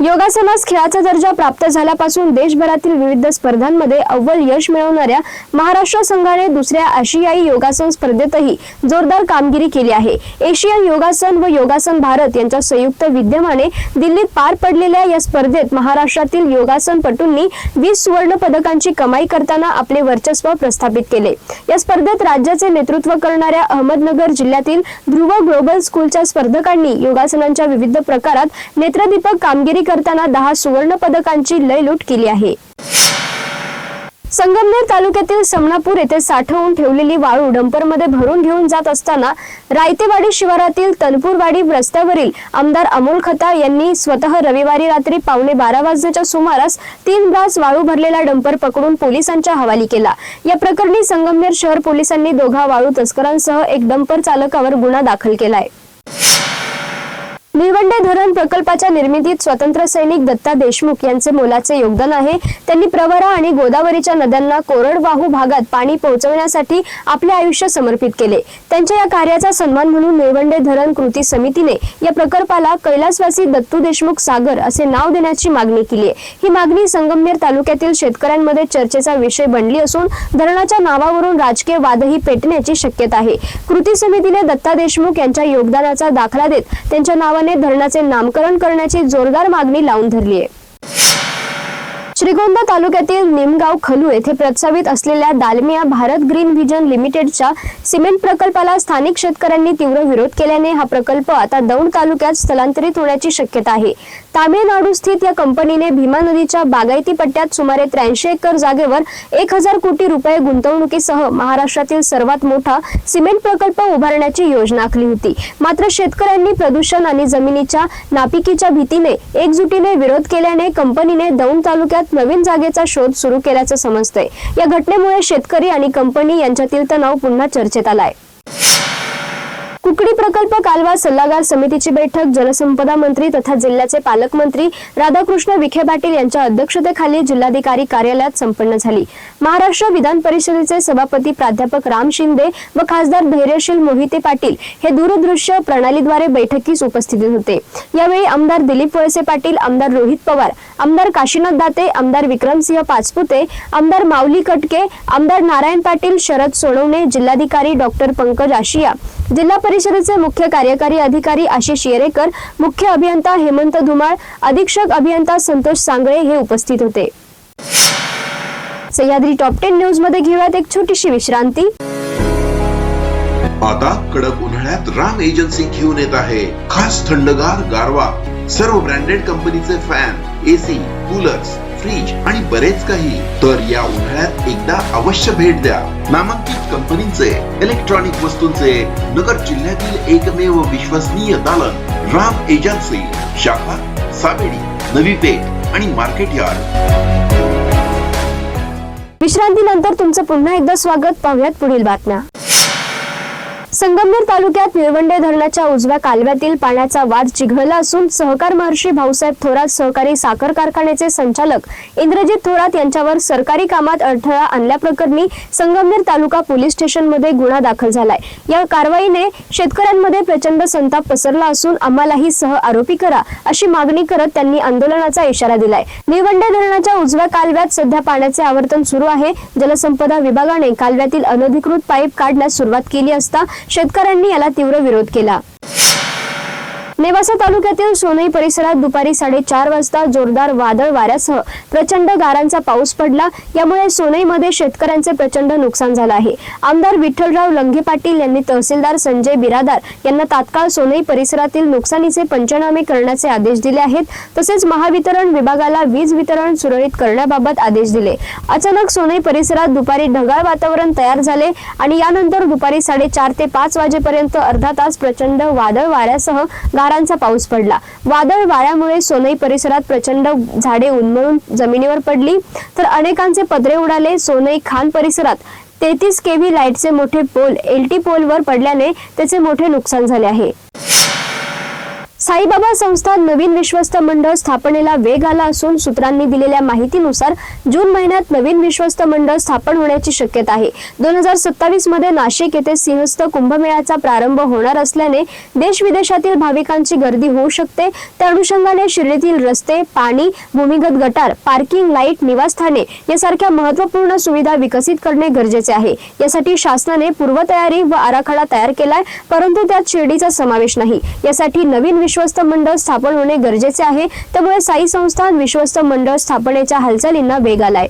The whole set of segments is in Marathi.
योगासनास खेळाचा दर्जा प्राप्त झाल्यापासून देशभरातील विविध स्पर्धांमध्ये अव्वल यश मिळवणाऱ्या महाराष्ट्र संघाने दुसऱ्या आशियाई योगासन स्पर्धेतही जोरदार कामगिरी केली आहे. एशियन योगासन व योगासन भारत यांच्या संयुक्त विद्यमाने दिल्लीत पार पडलेल्या या स्पर्धेत महाराष्ट्रातील योगासनपटूंनी वीस सुवर्ण पदकांची कमाई करताना आपले वर्चस्व प्रस्थापित केले. या स्पर्धेत राज्याचे नेतृत्व करणाऱ्या अहमदनगर जिल्ह्यातील ध्रुव ग्लोबल स्कूलच्या स्पर्धकांनी योगासनांच्या विविध प्रकारात नेत्रदीपक कामगिरी करताना दहा सुवर्ण पदकांची लयलूट केली आहे. संगमनेर तालुक्यातील समनापूर येथे साठवून ठेवलेली वाळू डंपरमध्ये भरून घेऊन जात असताना रायतेवाडी शिवारातील तनपूरवाडी रस्त्यावरील आमदार अमोल खता यांनी स्वतः रविवारी रात्री पावणे बारा वाजण्याच्या सुमारास तीन ब्रास वाळू भरलेला डंपर पकडून पोलिसांच्या हवाली केला. या प्रकरणी संगमनेर शहर पोलिसांनी दोघा वाळू तस्करांसह एक डंपर चालकावर गुन्हा दाखल केलाय. निळवंडे धरण प्रकल्पाच्या निर्मितीत स्वतंत्र सैनिक दत्ता देशमुख यांचे मोलाचे योगदान आहे. त्यांनी प्रवरा आणि गोदावरीच्या नद्यांना कोरडवाहू भागात पाणी पोहोचवण्यासाठी आपले आयुष्य समर्पित केले. त्यांच्या या कार्याचा सन्मान म्हणून निळवंडे धरण कृती समितीने या प्रकल्पाला कैलासवासी दत्तू देशमुख सागर असे नाव देण्याची मागणी केली आहे. ही मागणी संगमनेर तालुक्यातील शेतकऱ्यांमध्ये चर्चेचा विषय बनली असून धरणाच्या नावावरून राजकीय वादही पेटण्याची शक्यता आहे. कृती समितीने दत्ता देशमुख यांच्या योगदानाचा दाखला देत त्यांच्या नावाने धरणाचे नामकरण करण्याची जोरदार मागणी लावून धरली आहे श्रीगोंदा तालुक्यातील निमगाव खलू येथे प्रस्तावित असलेल्या दालमिया भारत ग्रीन व्हिजन लिमिटेडच्या सिमेंट प्रकल्पाला स्थानिक शेतकऱ्यांनी तीव्र विरोध केल्याने हा प्रकल्प आता दौंड तालुक्यात स्थलांतरित होण्याची शक्यता आहे. तामिळनाडू स्थित या कंपनीने भीमा नदीच्या बागायती पट्ट्यात सुमारे त्र्याऐंशी एकर जागेवर एक हजार कोटी रुपये गुंतवणुकीसह महाराष्ट्रातील सर्वात मोठा सिमेंट प्रकल्प उभारण्याची योजना आखली होती. मात्र शेतकऱ्यांनी प्रदूषण आणि जमिनीच्या नापिकीच्या भीतीने एकजुटीने विरोध केल्याने कंपनीने दौंड तालुक्यात नवीन जागेचा शोध सुरू केल्याचं समजतंय. या घटनेमुळे शेतकरी आणि कंपनी यांच्यातील तणाव पुन्हा चर्चेत आलाय. कुकडी प्रकल्प कालवा सल्लागार समितीची बैठक जलसंपदा मंत्री तथा जिल्ह्याचे पालकमंत्री राधाकृष्ण विखे पाटील यांच्या अध्यक्षतेखाली जिल्हाधिकारी कार्यालयात संपन्न झाली. महाराष्ट्र विधान परिषदेचे सभापती प्राध्यापक राम शिंदे व खासदार धैर्यशील मोहिते पाटील हे दूरदृश्य प्रणालीद्वारे बैठकीस उपस्थित होते. यावेळी आमदार दिलीप वळसे पाटील आमदार रोहित पवार आमदार काशीनाथ दाते आमदार विक्रमसिंह पाचपुते आमदार माऊली कटके आमदार नारायण पाटील शरद सोनवणे जिल्हाधिकारी डॉक्टर पंकज आशिया जिल्हा परिषदेचे मुख्य कार्यकारी अधिकारी आशिष येरेकर मुख्य अभियंता हेमंत धुमाळ अधीक्षक अभियंता संतोष सांगळे हे उपस्थित होते. सह्याद्री टॉप टेन न्यूजमध्ये घेऊयात एक छोटीशी विश्रांती. आता कडक उन्हाळ्यात राम एजन्सी घेऊन येत आहे. खास थंडगार गारवा. सर्व ब्रँडेड कंपनीचे फॅन एसी कूलर्स फ्रीज आणि बरेच काही. तर या उन्हाळ्यात एकदा अवश्य भेट द्या. नामांकित कंपनीचे इलेक्ट्रॉनिक वस्तूंचे नगर जिल्ह्यातील एकमेव विश्वसनीय दालन राम एजन्सी शाखा सावेडी नवी पेठ आणि मार्केट यार्ड. विश्रांतीनंतर तुमचं पुन्हा एकदा स्वागत. पाहुयात पुढील बातम्या. संगमनेर तालुक्यात निळवंडे धरणाच्या उजव्या कालव्यातील पाण्याचा वाद चिघळला असून सहकार महर्षी भाऊसाहेब थोरात सहकारी साखर कारखान्याचे संचालक इंद्रजित थोरात यांच्यावर सरकारी कामात अडथळा आणल्याप्रकरणी संगमनेर तालुका पोलीस स्टेशनमध्ये गुन्हा दाखल झालाय. या कारवाईने शेतकऱ्यांमध्ये प्रचंड संताप पसरला असून आम्हालाही सह आरोपी करा अशी मागणी करत त्यांनी आंदोलनाचा इशारा दिलाय. निळवंडे धरणाच्या उजव्या कालव्यात सध्या पाण्याचे आवर्तन सुरू आहे. जलसंपदा विभागाने कालव्यातील अनधिकृत पाईप काढण्यास सुरुवात केली असता शेतकऱ्यांनी याला तीव्र विरोध केला. नेवासा तालुक्यातील सोनई परिसरात दुपारी साडेचार वाजता जोरदार वादळ वाऱ्यासह प्रचंड गारांचा पाऊस पडला. यामुळे सोनईमध्ये शेतकऱ्यांचे प्रचंड नुकसान झालं आहे. आमदार विठ्ठलराव लंघे पाटील यांनी तहसीलदार संजय बिरादार यांना तात्काळ सोनई परिसरातील नुकसानीचे पंचनामे करण्याचे आदेश दिले आहेत. तसेच महावितरण विभागाला वीज वितरण सुरळीत करण्याबाबत आदेश दिले. अचानक सोनई परिसरात दुपारी ढगाळ वातावरण तयार झाले आणि यानंतर दुपारी साडेचार ते पाच वाजेपर्यंत अर्धा तास प्रचंड वादळ वाऱ्यासह गारांचा पाऊस पडला. वादळ वाऱ्यामुळे सोनई परिसरात प्रचंड झाडे उन्मळून जमिनीवर पडली. तर अनेकांचे पदरे उडाले. सोनई खान परिसरात तेहतीस केव्ही लाईटचे मोठे पोल एलटी पोलवर पडल्याने त्याचे मोठे नुकसान झाले आहे. साईबाबा संस्था नवीन विश्वस्त मंडळ स्थापनेला वेग आला असून सूत्रांनी दिलेल्या माहितीनुसार जून महिन्यात नवीन विश्वस्त मंडळ स्थापन होण्याची शक्यता आहे. दोन हजार सत्तावीसमध्ये नाशिक येथे सिंहस्थ कुंभमेळ्याचा प्रारंभ होणार असल्याने देश विदेशातील भाविकांची गर्दी होऊ शकते. त्या अनुषंगाने शिर्डीतील रस्ते पाणी भूमिगत गटार पार्किंग लाइट निवासस्थाने यासारख्या महत्त्वपूर्ण सुविधा विकसित करणे गरजेचे आहे. यासाठी शासनाने पूर्वतयारी व आराखडा तयार केलाय परंतु त्यात शिर्डीचा समावेश नाही. यासाठी नवीन विश्वस्त मंडळ स्थापन होणे गरजेचे आहे. त्यामुळे साई संस्थान विश्वस्त मंडळ स्थापनेच्या हालचालींना वेग आलाय.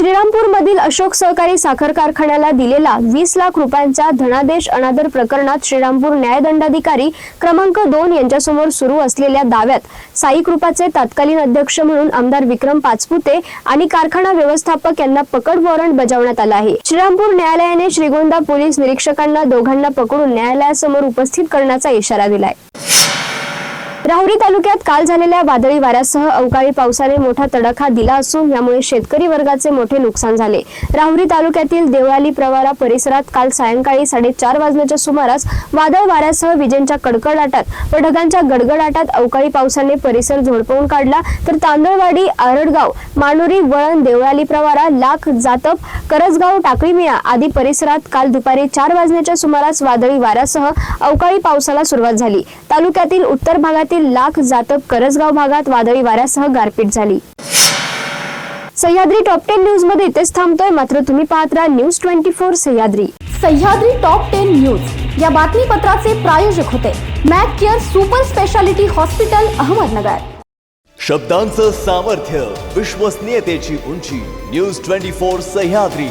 श्रीरामपूर मधील अशोक सहकारी साखर कारखान्याला दिलेला वीस लाख रुपयांचा धनादेश अनादर प्रकरणात श्रीरामपूर न्यायदंडाधिकारी क्रमांक दोन यांच्यासमोर सुरू असलेल्या दाव्यात साई कृपाचे तत्कालीन अध्यक्ष म्हणून आमदार विक्रम पाचपुते आणि कारखाना व्यवस्थापक यांना पकड वॉरंट बजावण्यात आला आहे. श्रीरामपूर न्यायालयाने श्रीगोंदा पोलीस निरीक्षकांना दोघांना पकडून न्यायालयासमोर उपस्थित करण्याचा इशारा दिलाय. राहुरी तालुक्यात काल झालेल्या वादळी वाऱ्यासह अवकाळी पावसाने मोठा तडाखा दिला असून यामुळे शेतकरी वर्गाचे मोठे नुकसान झाले. राहुरी तालुक्यातील देवळाली प्रवारा परिसरात काल सायंकाळी साडेचार वाजण्याच्या सुमारास वादळ वाऱ्यासह विजेंच्या कडकडाटात व ढगांच्या गडगडाटात अवकाळी पावसाने परिसर झोडपवून काढला. तर तांदळवाडी आरडगाव मानुरी वळण देवळाली प्रवारा लाख जातप करजगाव टाकळीमिया आदी परिसरात काल दुपारी चार वाजण्याच्या सुमारास वादळी वाऱ्यासह अवकाळी पावसाला सुरुवात झाली. तालुक्यातील उत्तर भागातील लाख जातप करजगाव भागात वादळी वाऱ्यासह गारपीट झाली. सह्याद्री टॉप टेन न्यूजमध्ये इथेच थांबतोय. मात्र तुम्ही पाहत राहा news twenty four Sahyadri. Sahyadri top ten news या बातमीपत्राचे प्रायोजक होते. Mac care super speciality hospital Ahmednagar. शब्दांचं सामर्थ्य विश्वसनीयतेची उंची. News twenty four Sahyadri.